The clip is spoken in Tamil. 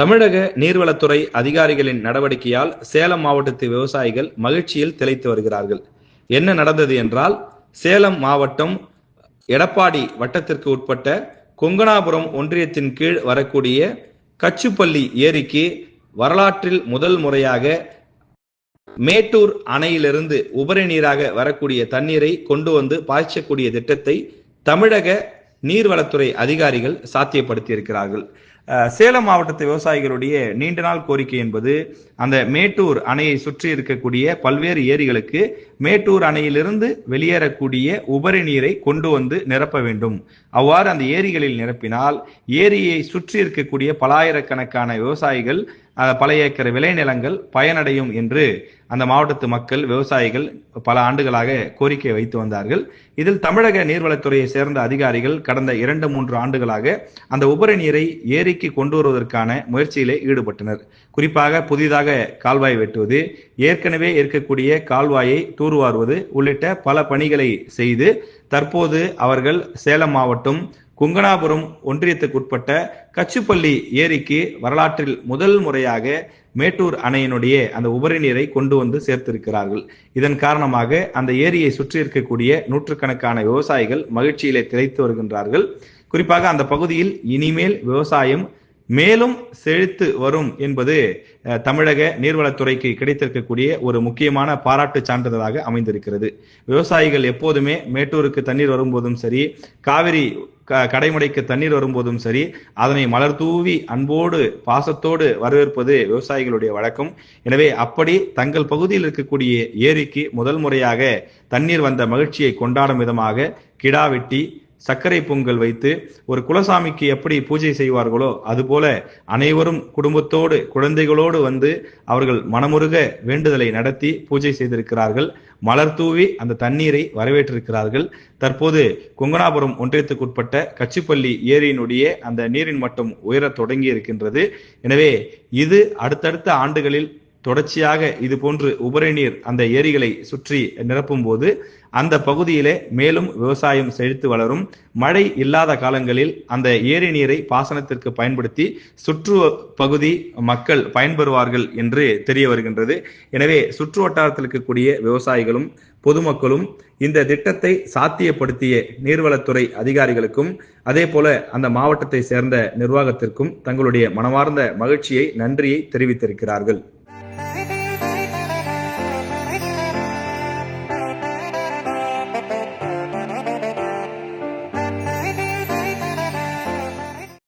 தமிழக நீர்வளத்துறை அதிகாரிகளின் நடவடிக்கையால் சேலம் மாவட்டத்து விவசாயிகள் மகிழ்ச்சியில் திளைத்து வருகிறார்கள். என்ன நடந்தது என்றால் சேலம் மாவட்டம் எடப்பாடி வட்டத்திற்கு உட்பட்ட கொங்கனாபுரம் ஒன்றியத்தின் கீழ் வரக்கூடிய கச்சுப்பள்ளி ஏரிக்கு வரலாற்றில் முதல் முறையாக மேட்டூர் அணையிலிருந்து உபரி நீராக வரக்கூடிய தண்ணீரை கொண்டு வந்து பாய்ச்சக்கூடிய திட்டத்தை தமிழக நீர்வளத்துறை அதிகாரிகள் சாத்தியப்படுத்தியிருக்கிறார்கள். சேலம் மாவட்டத்து விவசாயிகளுடைய நீண்ட நாள் கோரிக்கை என்பது அந்த மேட்டூர் அணையை சுற்றி இருக்கக்கூடிய பல்வேறு ஏரிகளுக்கு மேட்டூர் அணையிலிருந்து வெளியேறக்கூடிய உபரி நீரை கொண்டு வந்து நிரப்ப வேண்டும். அவ்வாறு அந்த ஏரிகளில் நிரப்பினால் ஏரியை சுற்றி இருக்கக்கூடிய பலாயிரக்கணக்கான விவசாயிகள் பல ஏக்கர் விளைநிலங்கள் பயனடையும் என்று அந்த மாவட்டத்து மக்கள் விவசாயிகள் பல ஆண்டுகளாக கோரிக்கை வைத்து வந்தார்கள். இதில் தமிழக நீர்வளத்துறையை சேர்ந்த அதிகாரிகள் கடந்த இரண்டு மூன்று ஆண்டுகளாக அந்த உபரி நீரை ஏரிக்கு கொண்டு வருவதற்கான முயற்சியிலே ஈடுபட்டனர். குறிப்பாக புதிதாக கால்வாய் வெட்டுவது ஏற்கனவே இருக்கக்கூடிய கால்வாயை தூர்வாருவது உள்ளிட்ட பல பணிகளை செய்து தற்போது அவர்கள் சேலம் மாவட்டம் குங்கணாபுரம் ஒன்றியத்துக்குட்பட்ட கச்சுப்பள்ளி ஏரிக்கு வரலாற்றில் முதல் முறையாக மேட்டூர் அணையினுடைய அந்த உபரி நீரை கொண்டு வந்து சேர்த்திருக்கிறார்கள். இதன் காரணமாக அந்த ஏரியை சுற்றி இருக்கக்கூடிய நூற்றுக்கணக்கான விவசாயிகள் மகிழ்ச்சியிலே திளைத்து வருகின்றார்கள். குறிப்பாக அந்த பகுதியில் இனிமேல் விவசாயம் மேலும் செழித்து வரும் என்பது தமிழக நீர்வளத்துறைக்கு கிடைத்திருக்கக்கூடிய ஒரு முக்கியமான பாராட்டு சான்றிதழாக அமைந்திருக்கிறது. விவசாயிகள் எப்போதுமே மேட்டூருக்கு தண்ணீர் வரும்போதும் சரி காவிரி க- தண்ணீர் வரும்போதும் சரி அதனை மலர் தூவி அன்போடு பாசத்தோடு வரவேற்பது விவசாயிகளுடைய வழக்கம். எனவே அப்படி தங்கள் பகுதியில் இருக்கக்கூடிய ஏரிக்கு முதல் முறையாக தண்ணீர் வந்த மகிழ்ச்சியை கொண்டாடும் விதமாக கிடா வெட்டி சர்க்கரை பொங்கல் வைத்து ஒரு குலசாமிக்கு எப்படி பூஜை செய்வார்களோ அதுபோல அனைவரும் குடும்பத்தோடு குழந்தைகளோடு வந்து அவர்கள் மனமுருக வேண்டுதலை நடத்தி பூஜை செய்திருக்கிறார்கள். மலர் தூவி அந்த தண்ணீரை வரவேற்றிருக்கிறார்கள். தற்போது கொங்கனாபுரம் ஒன்றியத்துக்குட்பட்ட கச்சிப்பள்ளி ஏரியினுடைய அந்த நீரின் மட்டம் உயரத் தொடங்கி இருக்கின்றது எனவே இது அடுத்தடுத்த ஆண்டுகளில் தொடர்ச்சியாக இது போன்று உபரி நீர் அந்த ஏரிகளை சுற்றி நிரப்பும் போது அந்த பகுதியிலே மேலும் விவசாயம் செழித்து வளரும். மழை இல்லாத காலங்களில் அந்த ஏரி நீரை பாசனத்திற்கு பயன்படுத்தி சுற்று பகுதி மக்கள் பயன்பெறுவார்கள் என்று தெரிய வருகின்றது. எனவே சுற்று வட்டாரத்தில் இருக்கக்கூடிய விவசாயிகளும் பொதுமக்களும் இந்த திட்டத்தை சாத்தியப்படுத்திய நீர்வளத்துறை அதிகாரிகளுக்கும் அதே போல அந்த மாவட்டத்தை சேர்ந்த நிர்வாகத்திற்கும் தங்களுடைய மனமார்ந்த மகிழ்ச்சியை நன்றியை தெரிவித்திருக்கிறார்கள்.